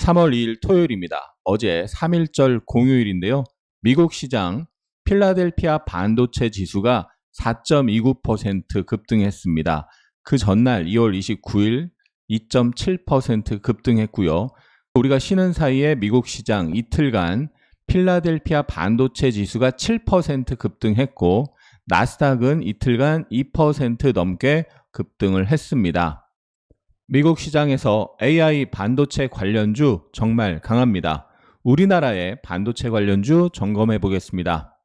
3월 2일 토요일입니다. 어제 3일절 공휴일인데요. 미국 시장 필라델피아 반도체 지수가 4.29% 급등했습니다. 그 전날 2월 29일 2.7% 급등했고요. 우리가 쉬는 사이에 미국 시장 이틀간 필라델피아 반도체 지수가 7% 급등했고 나스닥은 이틀간 2% 넘게 급등을 했습니다. 미국 시장에서 AI 반도체 관련주 정말 강합니다. 우리나라의 반도체 관련주 점검해 보겠습니다.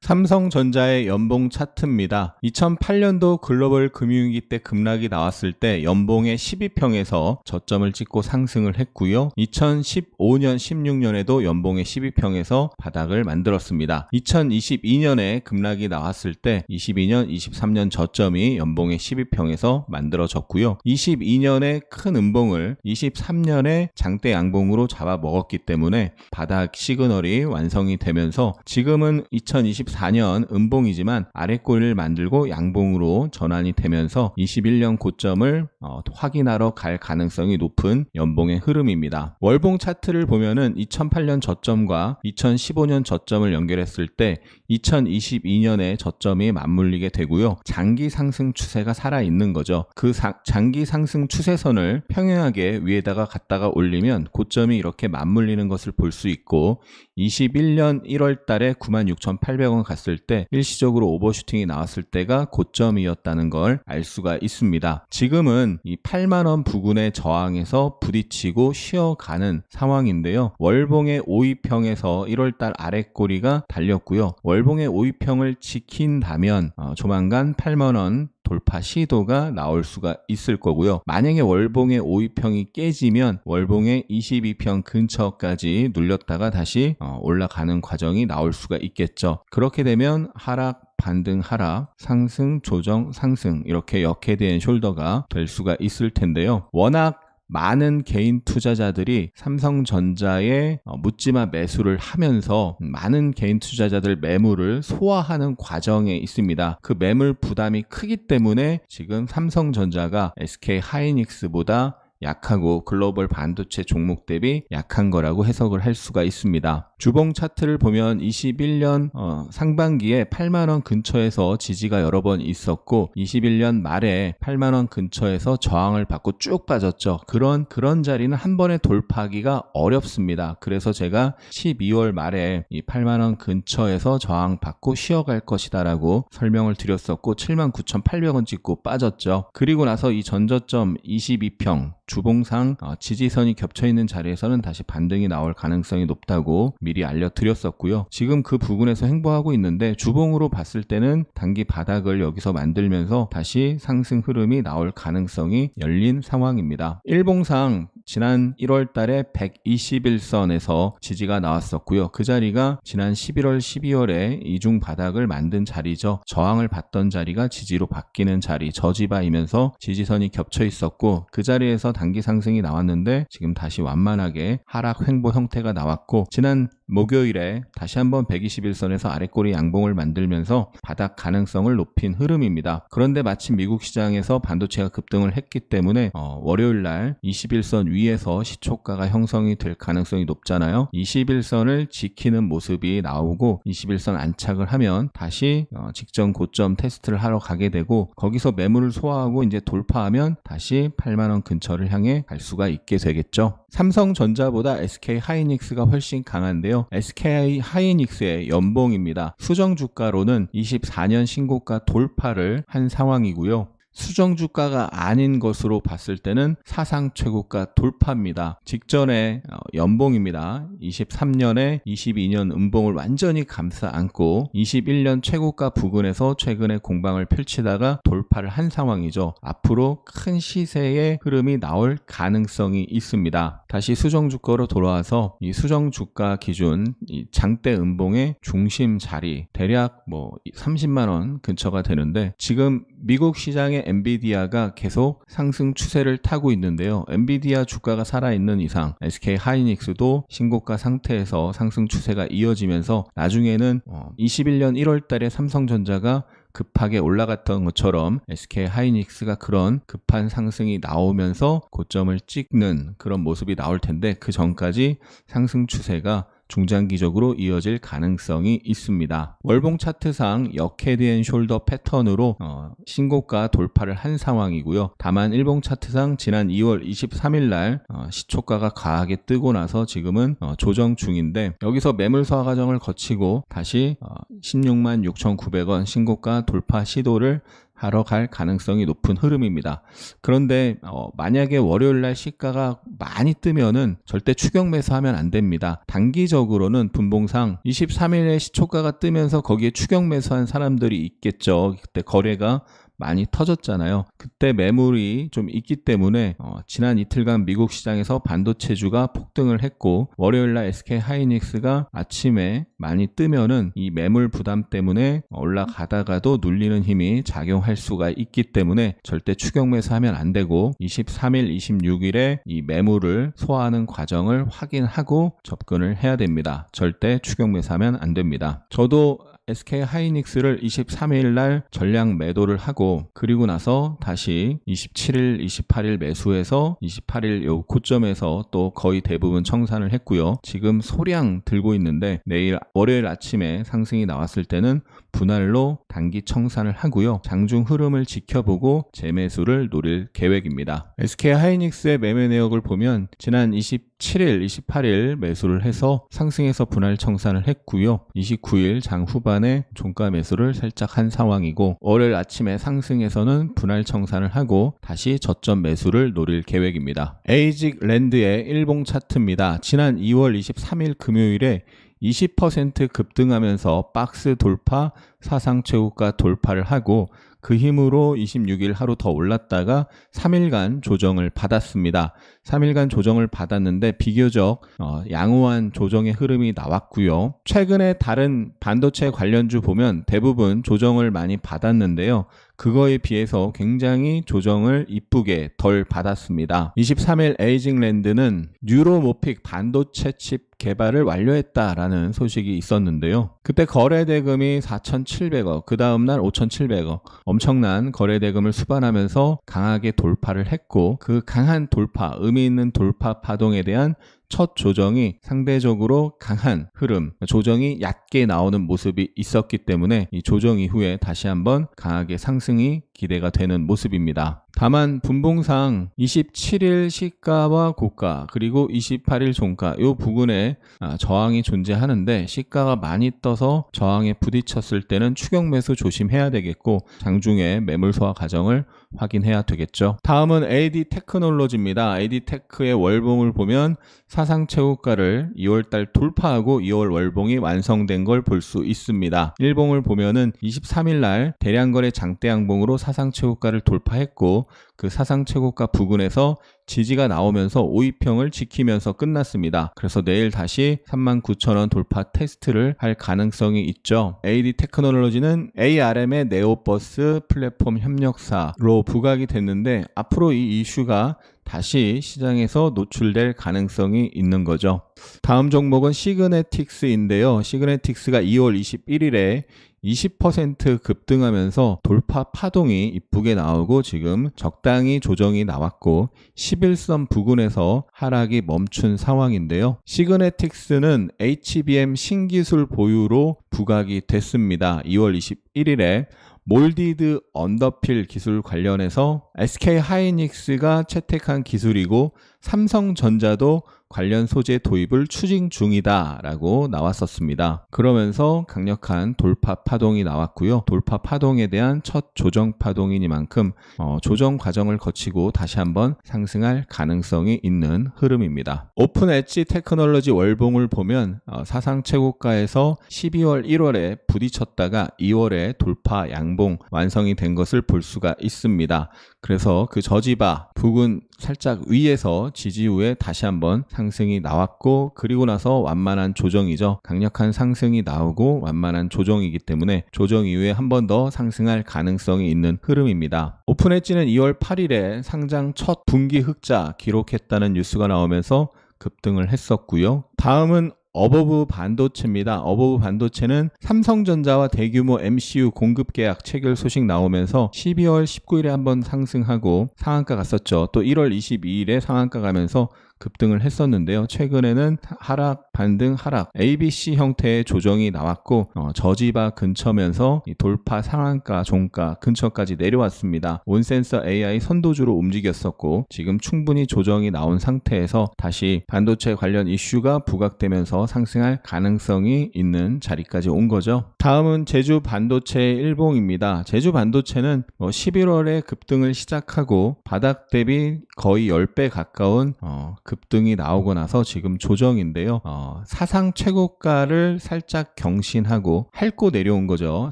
삼성전자의 연봉 차트입니다. 2008년도 글로벌 금융위기 때 급락이 나왔을 때 연봉의 12평에서 저점을 찍고 상승을 했고요. 2015년, 16년에도 연봉의 12평에서 바닥을 만들었습니다. 2022년에 급락이 나왔을 때 22년, 23년 저점이 연봉의 12평에서 만들어졌고요. 22년에 큰 음봉을 23년에 장대 양봉으로 잡아 먹었기 때문에 바닥 시그널이 완성이 되면서 지금은 2023 2024년 음봉이지만 아래꼬리를 만들고 양봉으로 전환이 되면서 21년 고점을 어, 확인하러 갈 가능성이 높은 연봉의 흐름입니다. 월봉 차트를 보면은 2008년 저점과 2015년 저점을 연결했을 때 2022년에 저점이 맞물리게 되고요. 장기 상승 추세가 살아 있는 거죠. 그 사, 장기 상승 추세선을 평행하게 위에다가 갖다가 올리면 고점이 이렇게 맞물리는 것을 볼 수 있고 21년 1월 달에 96,800원 갔을 때 일시적으로 오버슈팅이 나왔을 때가 고점이었다는 걸 알 수가 있습니다. 지금은 이 8만원 부근의 저항에서 부딪히고 쉬어가는 상황인데요. 월봉의 5위평에서 1월달 아래꼬리가 달렸고요. 월봉의 5위평을 지킨다면 어, 조만간 8만원 돌파 시도가 나올 수가 있을 거고요. 만약에 월봉의 5위평이 깨지면 월봉의 22평 근처까지 눌렸다가 다시 어, 올라가는 과정이 나올 수가 있겠죠. 그렇게 되면 하락 반등 하락, 상승, 조정, 상승 이렇게 역해된 숄더가 될 수가 있을 텐데요. 워낙 많은 개인 투자자들이 삼성전자에 어, 묻지마 매수를 하면서 많은 개인 투자자들 매물을 소화하는 과정에 있습니다. 그 매물 부담이 크기 때문에 지금 삼성전자가 SK 하이닉스보다 약하고 글로벌 반도체 종목 대비 약한 거라고 해석을 할 수가 있습니다. 주봉 차트를 보면 21년 어, 상반기에 8만원 근처에서 지지가 여러 번 있었고 21년 말에 8만원 근처에서 저항을 받고 쭉 빠졌죠. 그런 그런 자리는 한 번에 돌파하기가 어렵습니다. 그래서 제가 12월 말에 이 8만원 근처에서 저항 받고 쉬어갈 것이다 라고 설명을 드렸었고 79,800원 찍고 빠졌죠. 그리고 나서 이 전저점 22평 주봉상 어, 지지선이 겹쳐 있는 자리에서는 다시 반등이 나올 가능성이 높다고 미리 알려드렸었고요. 지금 그 부분에서 행보하고 있는데 주봉으로 봤을 때는 단기 바닥을 여기서 만들면서 다시 상승 흐름이 나올 가능성이 열린 상황입니다. 일봉상 지난 1월 달에 121선에서 지지가 나왔었고요. 그 자리가 지난 11월, 12월에 이중 바닥을 만든 자리죠. 저항을 받던 자리가 지지로 바뀌는 자리, 저지바이면서 지지선이 겹쳐 있었고 그 자리에서 단기 상승이 나왔는데 지금 다시 완만하게 하락 횡보 형태가 나왔고 지난 목요일에 다시 한번 121선에서 아래꼬리 양봉을 만들면서 바닥 가능성을 높인 흐름입니다. 그런데 마침 미국 시장에서 반도체가 급등을 했기 때문에 어, 월요일 날 21선 위 에서 시초가가 형성이 될 가능성이 높잖아요. 21선을 지키는 모습이 나오고 21선 안착을 하면 다시 어, 직전 고점 테스트를 하러 가게 되고 거기서 매물을 소화하고 이제 돌파하면 다시 8만 원 근처를 향해 갈 수가 있게 되겠죠. 삼성전자보다 SK 하이닉스가 훨씬 강한데요. SK 하이닉스의 연봉입니다. 수정 주가로는 24년 신고가 돌파를 한 상황이고요. 수정 주가가 아닌 것으로 봤을 때는 사상 최고가 돌파입니다. 직전에 어, 연봉입니다. 23년에 22년 음봉을 완전히 감싸 안고 21년 최고가 부근에서 최근에 공방을 펼치다가 돌파를 한 상황이죠. 앞으로 큰 시세의 흐름이 나올 가능성이 있습니다. 다시 수정 주가로 돌아와서 이 수정 주가 기준 장대 음봉의 중심 자리 대략 뭐 30만 원 근처가 되는데 지금 미국 시장의 엔비디아가 계속 상승 추세를 타고 있는데요. 엔비디아 주가가 살아있는 이상 SK 하이닉스도 신고가 상태에서 상승 추세가 이어지면서 나중에는 21년 어, 1월 달에 삼성전자가 급하게 올라갔던 것처럼 SK 하이닉스가 그런 급한 상승이 나오면서 고점을 찍는 그런 모습이 나올 텐데 그 전까지 상승 추세가 중장기적으로 이어질 가능성이 있습니다. 월봉 차트상 역헤드 앤 숄더 패턴으로 어, 신고가 돌파를 한 상황이고요. 다만 일봉 차트상 지난 2월 23일 날 어, 시초가가 과하게 뜨고 나서 지금은 어, 조정 중인데 여기서 매물 소화 과정을 거치고 다시 어, 16만 6,900원 신고가 돌파 시도를 하러 갈 가능성이 높은 흐름입니다. 그런데 어, 만약에 월요일 날 시가가 많이 뜨면은 절대 추격 매수하면 안 됩니다. 단기적으로는 분봉상 23일에 시초가가 뜨면서 거기에 추격 매수한 사람들이 있겠죠. 그때 거래가 많이 터졌잖아요. 그때 매물이 좀 있기 때문에 어, 지난 이틀간 미국 시장에서 반도체주가 폭등을 했고 월요일 날 SK 하이닉스가 아침에 많이 뜨면은 이 매물 부담 때문에 올라가다가도 눌리는 힘이 작용할 수가 있기 때문에 절대 추격 매수하면 안 되고 23일, 26일에 이 매물을 소화하는 과정을 확인하고 접근을 해야 됩니다. 절대 추격 매수하면 안 됩니다. 저도 SK 하이닉스를 23일 날 전량 매도를 하고 그리고 나서 다시 27일, 28일 매수해서 28일 요 고점에서 또 거의 대부분 청산을 했고요. 지금 소량 들고 있는데 내일 월요일 아침에 상승이 나왔을 때는 분할로 단기 청산을 하고요. 장중 흐름을 지켜보고 재매수를 노릴 계획입니다. SK 하이닉스의 매매 내역을 보면 지난 27일, 28일 매수를 해서 상승해서 분할 청산을 했고요. 29일 장 후반 에 종가 매수를 살짝 한 상황이고 월요일 아침에 상승해서는 분할 청산을 하고 다시 저점 매수를 노릴 계획입니다. 에이직 랜드의 일봉 차트입니다. 지난 2월 23일 금요일에 20% 급등하면서 박스 돌파, 사상 최고가 돌파를 하고 그 힘으로 26일 하루 더 올랐다가 3일간 조정을 받았습니다. 3일간 조정을 받았는데 비교적 어, 양호한 조정의 흐름이 나왔고요. 최근에 다른 반도체 관련주 보면 대부분 조정을 많이 받았는데요. 그거에 비해서 굉장히 조정을 이쁘게 덜 받았습니다. 23일 에이징랜드는 뉴로모픽 반도체 칩 개발을 완료했다라는 소식이 있었는데요. 그때 거래 대금이 4,700억, 그 다음날 5,700억, 엄청난 거래 대금을 수반하면서 강하게 돌파를 했고 그 강한 돌파, 의미 있는 돌파 파동에 대한 첫 조정이 상대적으로 강한 흐름, 조정이 얕게 나오는 모습이 있었기 때문에 이 조정 이후에 다시 한번 강하게 상승이 기대가 되는 모습입니다. 다만 분봉상 27일 시가와 고가 그리고 28일 종가 이 부분에 아, 저항이 존재하는데 시가가 많이 떠서 저항에 부딪혔을 때는 추격 매수 조심해야 되겠고 장중에 매물 소화 과정을 확인해야 되겠죠. 다음은 AD 테크놀로지입니다. AD 테크의 월봉을 보면 사상 최고가를 2월달 돌파하고 2월 월봉이 완성된 걸 볼 수 있습니다. 일봉을 보면은 23일 날 대량 거래 장대 양봉으로 사상 최고가를 돌파했고 그 사상 최고가 부근에서 지지가 나오면서 5위평을 지키면서 끝났습니다. 그래서 내일 다시 39,000원 돌파 테스트를 할 가능성이 있죠. AD 테크놀로지는 ARM의 네오버스 플랫폼 협력사로 부각이 됐는데 앞으로 이 이슈가 다시 시장에서 노출될 가능성이 있는 거죠. 다음 종목은 시그네틱스인데요. 시그네틱스가 2월 21일에 20% 급등하면서 돌파 파동이 이쁘게 나오고 지금 적당히 조정이 나왔고 11선 부근에서 하락이 멈춘 상황인데요. 시그네틱스는 HBM 신기술 보유로 부각이 됐습니다. 2월 21일에 몰디드 언더필 기술 관련해서 SK 하이닉스가 채택한 기술이고 삼성전자도 관련 소재 도입을 추진 중이다라고 나왔었습니다. 그러면서 강력한 돌파 파동이 나왔고요. 돌파 파동에 대한 첫 조정 파동이니만큼 어, 조정 과정을 거치고 다시 한번 상승할 가능성이 있는 흐름입니다. 오픈 엣지 테크놀로지 월봉을 보면 어, 사상 최고가에서 12월 1월에 부딪혔다가 2월에 돌파 양봉 완성이 된 것을 볼 수가 있습니다. 그래서 그 저지바 부근 살짝 위에서 지지 후에 다시 한번 상승이 나왔고 그리고 나서 완만한 조정이죠. 강력한 상승이 나오고 완만한 조정이기 때문에 조정 이후에 한 번 더 상승할 가능성이 있는 흐름입니다. 오픈엣지는 2월 8일에 상장 첫 분기 흑자 기록했다는 뉴스가 나오면서 급등을 했었고요. 다음은 어버브 반도체입니다. 어버브 반도체는 삼성전자와 대규모 MCU 공급 계약 체결 소식 나오면서 12월 19일에 한번 상승하고 상한가 갔었죠. 또 1월 22일에 상한가 가면서 급등을 했었는데요. 최근에는 하락, 반등, 하락, ABC 형태의 조정이 나왔고 어, 저지바 근처면서 돌파 상한가, 종가 근처까지 내려왔습니다. 온센서 AI 선도주로 움직였었고 지금 충분히 조정이 나온 상태에서 다시 반도체 관련 이슈가 부각되면서 상승할 가능성이 있는 자리까지 온 거죠. 다음은 제주 반도체 일봉입니다. 제주 반도체는 뭐 11월에 급등을 시작하고 바닥 대비 거의 10배 가까운 어, 급등이 나오고 나서 지금 조정인데요. 어, 사상 최고가를 살짝 경신하고 핥고 내려온 거죠.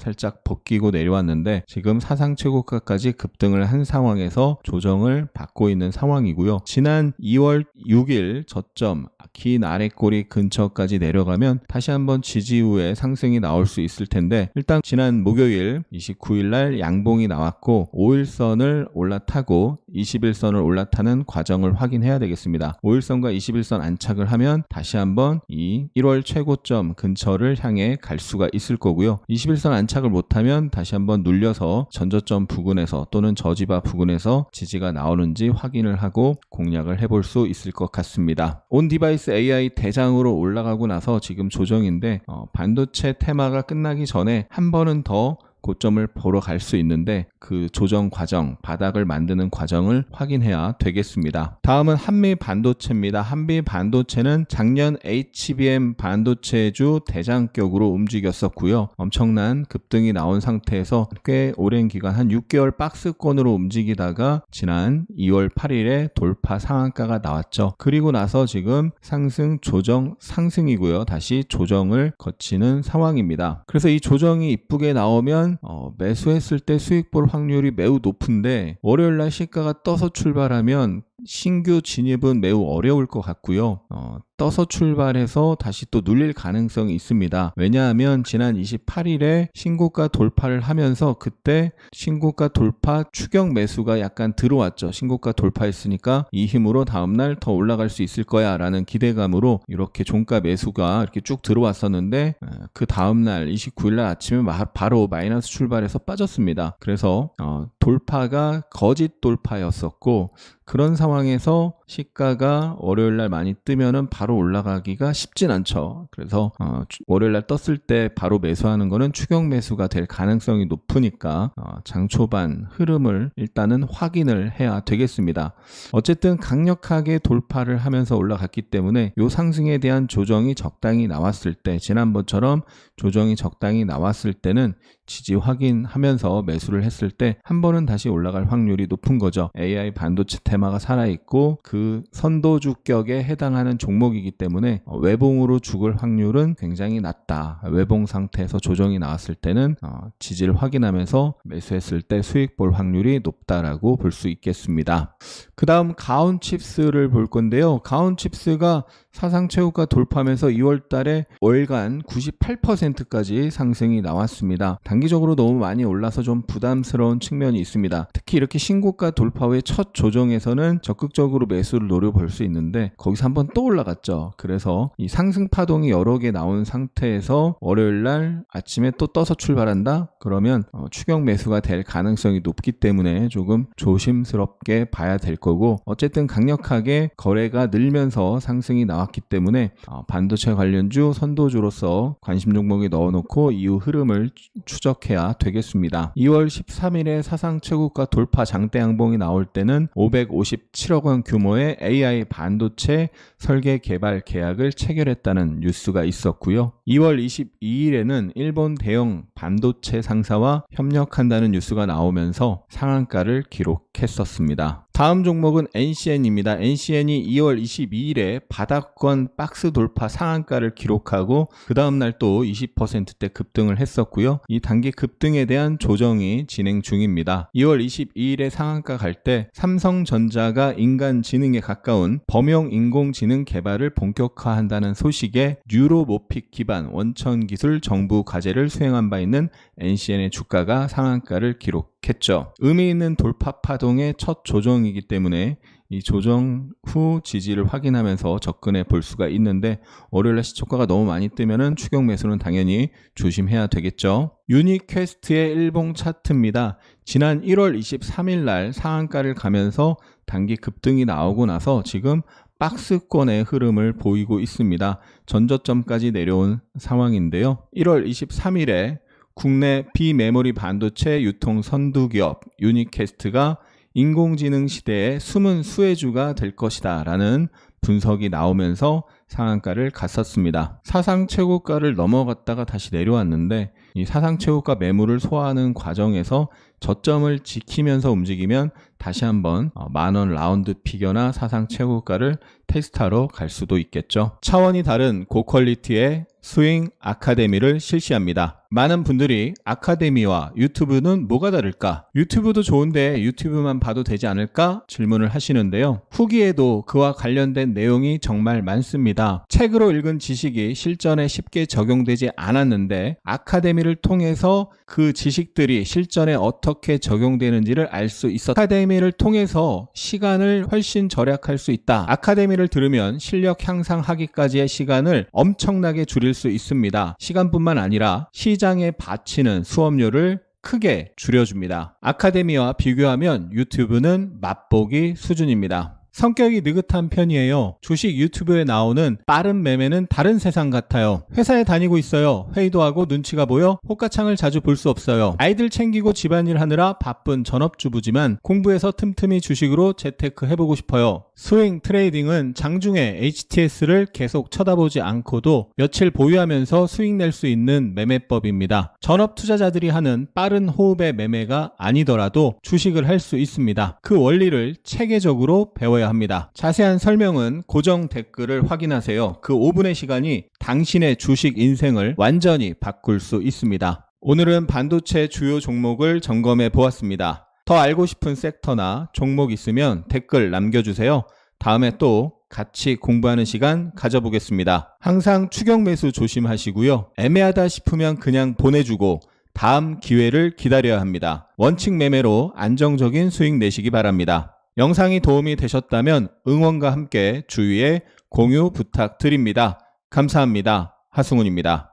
살짝 벗기고 내려왔는데 지금 사상 최고가까지 급등을 한 상황에서 조정을 받고 있는 상황이고요. 지난 2월 6일 저점 긴 아래꼬리 근처까지 내려가면 다시 한번 지지 후에 상승이 나올 수 있을 텐데 일단 지난 목요일 29일 날 양봉이 나왔고 5일선을 올라타고 21선을 올라타 는 과정을 확인해야 되겠습니다. 5일선과 21선 안착을 하면 다시 한번 이 1월 최고점 근처를 향해 갈 수가 있을 거고요. 21선 안착을 못하면 다시 한번 눌려서 전저점 부근에서 또는 저지바 부근에서 지지가 나오는지 확인을 하고 공략을 해볼 수 있을 것 같습니다. 온 디바이스 AI 대장으로 올라가고 나서 지금 조정인데 어, 반도체 테마가 끝나기 전에 한 번은 더 고점을 보러 갈 수 있는데 그 조정 과정, 바닥을 만드는 과정을 확인해야 되겠습니다. 다음은 한미 반도체입니다. 한미 반도체는 작년 HBM 반도체주 대장격으로 움직였었고요. 엄청난 급등이 나온 상태에서 꽤 오랜 기간 한 6개월 박스권으로 움직이다가 지난 2월 8일에 돌파 상한가가 나왔죠. 그리고 나서 지금 상승 조정 상승이고요. 다시 조정을 거치는 상황입니다. 그래서 이 조정이 이쁘게 나오면 어, 매수했을 때 수익 볼 확률이 매우 높은데 월요일 날 시가가 떠서 출발하면 신규 진입은 매우 어려울 것 같고요. 어, 떠서 출발해서 다시 또 눌릴 가능성이 있습니다. 왜냐하면 지난 28일에 신고가 돌파를 하면서 그때 신고가 돌파 추격 매수가 약간 들어왔죠. 신고가 돌파했으니까 이 힘으로 다음날 더 올라갈 수 있을 거야 라는 기대감으로 이렇게 종가 매수가 이렇게 쭉 들어왔었는데 그 다음날 29일날 아침에 바로 마이너스 출발해서 빠졌습니다. 그래서 어, 돌파가 거짓 돌파였었고 그런 상황에서 시가가 월요일 날 많이 뜨면은 바로 올라가기가 쉽진 않죠. 그래서 어, 월요일 날 떴을 때 바로 매수하는 거는 추격 매수가 될 가능성이 높으니까 어, 장 초반 흐름을 일단은 확인을 해야 되겠습니다. 어쨌든 강력하게 돌파를 하면서 올라갔기 때문에 요 상승에 대한 조정이 적당히 나왔을 때 지난번처럼 조정이 적당히 나왔을 때는 지지 확인하면서 매수를 했을 때 한 번은 다시 올라갈 확률이 높은 거죠. AI 반도체 테마가 살아있고 그 선도 주격에 해당하는 종목이기 때문에 어, 외봉으로 죽을 확률은 굉장히 낮다. 외봉 상태에서 조정이 나왔을 때는 어, 지지를 확인하면서 매수했을 때 수익 볼 확률이 높다라고 볼 수 있겠습니다. 그 다음 가온 칩스를 볼 건데요. 가온 칩스가 사상 최고가 돌파하면서 2월 달에 월간 98%까지 상승이 나왔습니다. 단기적으로 너무 많이 올라서 좀 부담스러운 측면이 있습니다. 특히 이렇게 신고가 돌파 후에 첫 조정에서는 적극적으로 매수 를 노려볼 수 있는데 거기서 한번 또 올라갔죠. 그래서 이 상승 파동이 여러 개 나온 상태에서 월요일 날 아침에 또 떠서 출발한다? 그러면 어, 추격 매수가 될 가능성이 높기 때문에 조금 조심스럽게 봐야 될 거고 어쨌든 강력하게 거래가 늘면서 상승이 나왔 나왔기 때문에 어, 반도체 관련주 선도주로서 관심 종목에 넣어놓고 이후 흐름을 추적해야 되겠습니다. 2월 13일에 사상 최고가 돌파 장대 양봉이 나올 때는 557억 원 규모의 AI 반도체 설계 개발 계약을 체결했다는 뉴스가 있었고요. 2월 22일에는 일본 대형 반도체 상사와 협력한다는 뉴스가 나오면서 상한가를 기록했었습니다. 다음 종목은 NCN입니다. NCN이 2월 22일에 바닥권 박스 돌파 상한가를 기록하고 그 다음날 또 20%대 급등을 했었고요. 이 단기 급등에 대한 조정이 진행 중입니다. 2월 22일에 상한가 갈 때 삼성전자가 인간지능에 가까운 범용 인공지능 개발을 본격화한다는 소식에 뉴로모픽 기반 원천 기술 정부 과제를 수행한 바 있는 NCN의 주가가 상한가를 기록 했죠. 의미 있는 돌파 파동의 첫 조정이기 때문에 이 조정 후 지지를 확인하면서 접근해 볼 수가 있는데 월요일날 시초가가 너무 많이 뜨면은 추격 매수는 당연히 조심해야 되겠죠. 유니퀘스트의 일봉 차트입니다. 지난 1월 23일 날 상한가를 가면서 단기 급등이 나오고 나서 지금 박스권의 흐름을 보이고 있습니다. 전저점까지 내려온 상황인데요. 1월 23일에 국내 비메모리 반도체 유통 선두 기업 유니캐스트가 인공지능 시대의 숨은 수혜주가 될 것이다 라는 분석이 나오면서 상한가를 갔었습니다. 사상 최고가를 넘어갔다가 다시 내려왔는데 이 사상 최고가 매물을 소화하는 과정에서 저점을 지키면서 움직이면 다시 한번 어, 만원 라운드 피겨나 사상 최고가를 테스트하러 갈 수도 있겠죠. 차원이 다른 고퀄리티의 스윙 아카데미를 실시합니다. 많은 분들이 아카데미와 유튜브는 뭐가 다를까? 유튜브도 좋은데 유튜브만 봐도 되지 않을까? 질문을 하시는데요. 후기에도 그와 관련된 내용이 정말 많습니다. 책으로 읽은 지식이 실전에 쉽게 적용되지 않았는데 아카데미를 통해서 그 지식들이 실전에 어떻게 적용되는지를 알 수 있어 아카데미를 통해서 시간을 훨씬 절약할 수 있다. 아카데미를 들으면 실력 향상하기까지의 시간을 엄청나게 줄일 수 있습니다. 시간뿐만 아니라 시장에 바치는 수업료를 크게 줄여줍니다. 아카데미와 비교하면 유튜브는 맛보기 수준입니다. 성격이 느긋한 편이에요. 주식 유튜브에 나오는 빠른 매매는 다른 세상 같아요. 회사에 다니고 있어요. 회의도 하고 눈치가 보여 호가창을 자주 볼 수 없어요. 아이들 챙기고 집안일 하느라 바쁜 전업주부지만 공부해서 틈틈이 주식으로 재테크 해보고 싶어요. 스윙 트레이딩은 장중에 HTS를 계속 쳐다보지 않고도 며칠 보유하면서 수익 낼 수 있는 매매법입니다. 전업 투자자들이 하는 빠른 호흡의 매매가 아니더라도 주식을 할 수 있습니다. 그 원리를 체계적으로 배워야 합니다. 자세한 설명은 고정 댓글을 확인하세요. 그 5분의 시간이 당신의 주식 인생을 완전히 바꿀 수 있습니다. 오늘은 반도체 주요 종목을 점검해 보았습니다. 더 알고 싶은 섹터나 종목 있으면 댓글 남겨주세요. 다음에 또 같이 공부하는 시간 가져보겠습니다. 항상 추격 매수 조심하시고요. 애매하다 싶으면 그냥 보내주고 다음 기회를 기다려야 합니다. 원칙 매매로 안정적인 수익 내시기 바랍니다. 영상이 도움이 되셨다면 응원과 함께 주위에 공유 부탁드립니다. 감사합니다. 하승훈입니다.